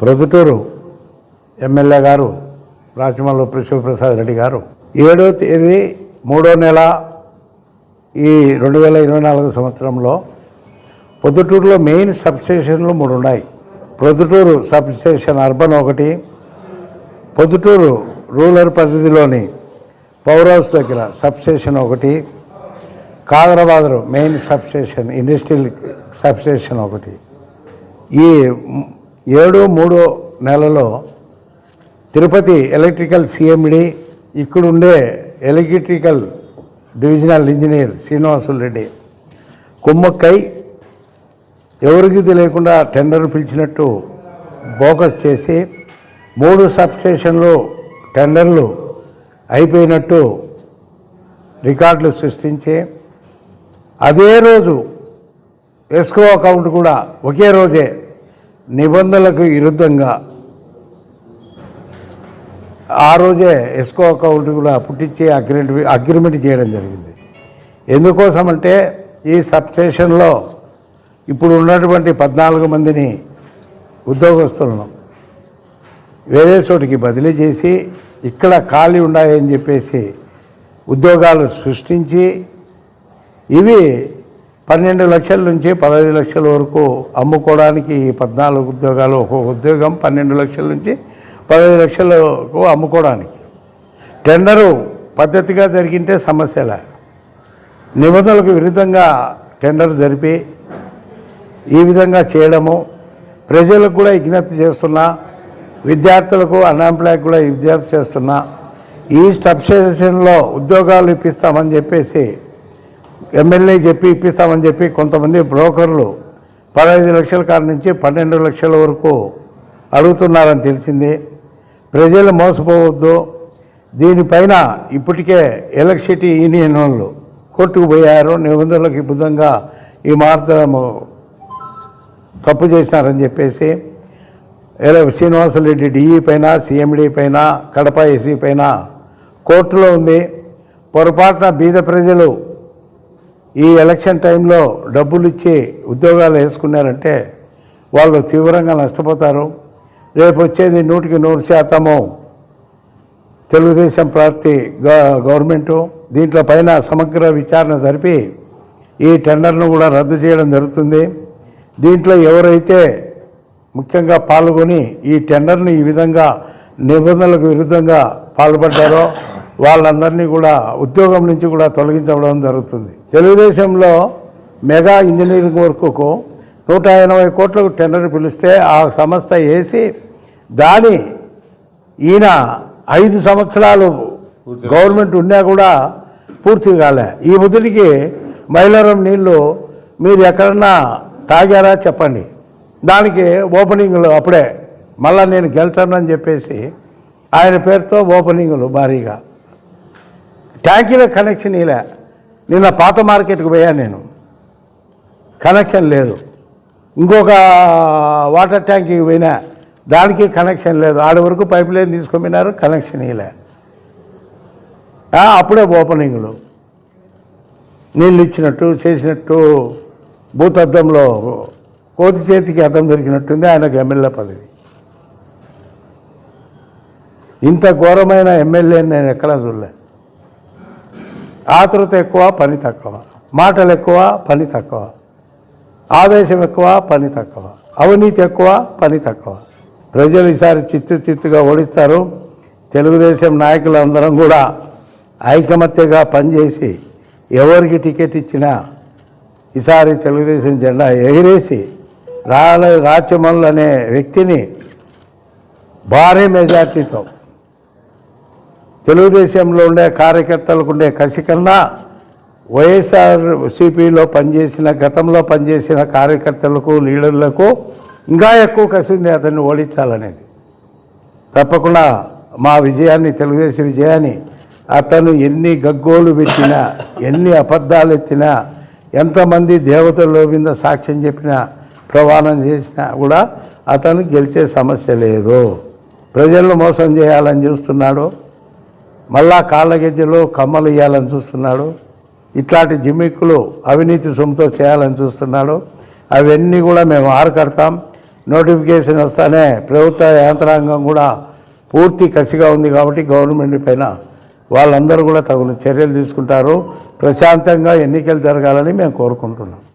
Proddatur MLA గారు రాచమల్లు శివప్రసాద్ రెడ్డి గారు ఏడో తేదీ మూడో నెల ఈ రెండు వేల ఇరవై నాలుగు సంవత్సరంలో పొద్దుటూరులో మెయిన్ సబ్స్టేషన్లు మూడు ఉన్నాయి ప్రొద్దుటూరు సబ్స్టేషన్ అర్బన్ ఒకటి పొద్దుటూరు రూరల్ పరిధిలోని పవర్ హౌస్ దగ్గర సబ్స్టేషన్ ఒకటి Kadarabad main substation industrial substation ఒకటి. ఈ ఏడు మూడో నెలలో తిరుపతి ఎలక్ట్రికల్ సిఎండి ఇక్కడుండే electrical divisional engineer Srinivasulu Reddy. కుమ్మక్కై ఎవరికి తెలియకుండా టెండర్ పిలిచినట్టు బోకస్ చేసి మూడు సబ్స్టేషన్లు టెండర్లు అయిపోయినట్టు రికార్డులు సృష్టించి అదే రోజు ఎస్కో అకౌంట్ కూడా ఒకే రోజే నిబంధనలకు విరుద్ధంగా ఆ రోజే ఎస్కో అకౌంట్ కూడా పుట్టించి అగ్రిమెంట్ అగ్రిమెంట్ చేయడం జరిగింది. ఎందుకోసం అంటే ఈ సబ్స్టేషన్లో ఇప్పుడు ఉన్నటువంటి పద్నాలుగు మందిని ఉద్యోగస్తులను వేరే చోటికి బదిలీ చేసి ఇక్కడ ఖాళీ ఉన్నాయని చెప్పేసి ఉద్యోగాలు సృష్టించి ఇవి పన్నెండు లక్షల నుంచి పదహైదు లక్షల వరకు అమ్ముకోవడానికి పద్నాలుగు ఉద్యోగాలు ఒక్కొక్క ఉద్యోగం పన్నెండు లక్షల నుంచి పదహైదు లక్షలకు అమ్ముకోవడానికి. టెండరు పద్ధతిగా జరిగింటే సమస్యలే. నిబంధనలకు విరుద్ధంగా టెండర్ జరిపి ఈ విధంగా చేయడము ప్రజలకు కూడా విజ్ఞప్తి చేస్తున్నా విద్యార్థులకు అన్ఎంప్లాయ్ కూడా విజ్ఞప్తి చేస్తున్నా ఈ సబ్స్టేషన్లో ఉద్యోగాలు ఇప్పిస్తామని చెప్పేసి ఎమ్మెల్యే చెప్పి ఇప్పిస్తామని చెప్పి కొంతమంది బ్రోకర్లు పదహైదు లక్షల కాడ నుంచి పన్నెండు లక్షల వరకు అడుగుతున్నారని తెలిసింది. ప్రజలు మోసపోవద్దు. దీనిపైన ఇప్పటికే ఎలక్ట్రిసిటీ యూనియన్ వాళ్ళు కోర్టుకు పోయారు. నిబంధనలకు విరుద్ధంగా ఈ మార్తము తప్పు చేసినారని చెప్పేసి శ్రీనివాసరెడ్డి డిఈ పైన సిఎండి పైన కడప ఎస్సీ పైన కోర్టులో ఉంది. పొరపాటున బీద ప్రజలు ఈ ఎలక్షన్ టైంలో డబ్బులు ఇచ్చి ఉద్యోగాలు వేసుకున్నారంటే వాళ్ళు తీవ్రంగా నష్టపోతారు. రేపు వచ్చేది నూటికి నూరు శాతము తెలుగుదేశం పార్టీ గవర్నమెంటు. దీంట్లో పైన సమగ్ర విచారణ జరిపి ఈ టెండర్ను కూడా రద్దు చేయడం జరుగుతుంది. దీంట్లో ఎవరైతే ముఖ్యంగా పాల్గొని ఈ టెండర్ని ఈ విధంగా నిబంధనలకు విరుద్ధంగా పాల్పడ్డారో వాళ్ళందరినీ కూడా ఉద్యోగం నుంచి కూడా తొలగించడం జరుగుతుంది. తెలుగుదేశంలో మెగా ఇంజనీరింగ్ వర్క్కు నూట ఎనభై కోట్లకు టెండర్ పిలిస్తే ఆ సంస్థ వేసి దాని ఈయన ఐదు సంవత్సరాలు గవర్నమెంట్ ఉన్నా కూడా పూర్తి కాలే. ఈ బుద్ధుడికి మైలవరం నీళ్ళు మీరు ఎక్కడన్నా తాగారా చెప్పండి. దానికి ఓపెనింగ్లు అప్పుడే. మళ్ళా నేను గెలిచానని చెప్పేసి ఆయన పేరుతో ఓపెనింగ్లు భారీగా. ట్యాంకీలో కనెక్షన్ ఇలా. నిన్న పాత మార్కెట్కి పోయాను నేను. కనెక్షన్ లేదు. ఇంకొక వాటర్ ట్యాంక్కి పోయినా దానికి కనెక్షన్ లేదు. ఆడ వరకు పైప్ లైన్ తీసుకొచ్చినారు కనెక్షన్ ఇలా. అప్పుడే ఓపెనింగ్లు. నీళ్ళు ఇచ్చినట్టు చేసినట్టు బూత్ అద్దంలో కోతి చేతికి అద్దం దొరికినట్టుంది ఆయనకు ఎమ్మెల్యే పదవి. ఇంత ఘోరమైన ఎమ్మెల్యేని నేను ఎక్కడా చూడలే. ఆతృత ఎక్కువ పని తక్కువ. మాటలు ఎక్కువ పని తక్కువ. ఆవేశం ఎక్కువ పని తక్కువ. అవినీతి ఎక్కువ పని తక్కువ. ప్రజలు ఈసారి చిత్తు చిత్తుగా ఓడిస్తారు. తెలుగుదేశం నాయకులందరం కూడా ఐకమత్యగా పనిచేసి ఎవరికి టికెట్ ఇచ్చినా ఈసారి తెలుగుదేశం జెండా ఎగిరేసి రాల రాచమల్లు అనే వ్యక్తిని భారీ మెజార్టీతో తెలుగుదేశంలో ఉండే కార్యకర్తలకు ఉండే కసి కన్నా వైఎస్ఆర్ సిపిలో పనిచేసిన గతంలో పనిచేసిన కార్యకర్తలకు లీడర్లకు ఇంకా ఎక్కువ కసి ఉంది అతన్ని ఓడించాలనేది. తప్పకుండా మా విజయాన్ని తెలుగుదేశం విజయాన్ని అతను ఎన్ని గగ్గోలు పెట్టినా ఎన్ని అబద్ధాలు ఎత్తినా ఎంతమంది దేవతల మీద సాక్ష్యం చెప్పినా ప్రమాణం చేసినా కూడా అతను గెలిచే సమస్య లేదు. ప్రజలను మోసం చేయాలని చూస్తున్నాడు. మళ్ళా కాళ్ళ గెజ్జలు కమ్మలు ఇవ్వాలని చూస్తున్నాడు. ఇట్లాంటి జిమ్మిక్కులు అవినీతి సొమ్ముతో చేయాలని చూస్తున్నాడు. అవన్నీ కూడా మేము ఆరకడతాం. నోటిఫికేషన్ వస్తానే ప్రభుత్వ యంత్రాంగం కూడా పూర్తి కసిగా ఉంది కాబట్టి గవర్నమెంట్ పైన వాళ్ళందరూ కూడా తగిన చర్యలు తీసుకుంటారు. ప్రశాంతంగా ఎన్నికలు జరగాలని మేము కోరుకుంటున్నాం.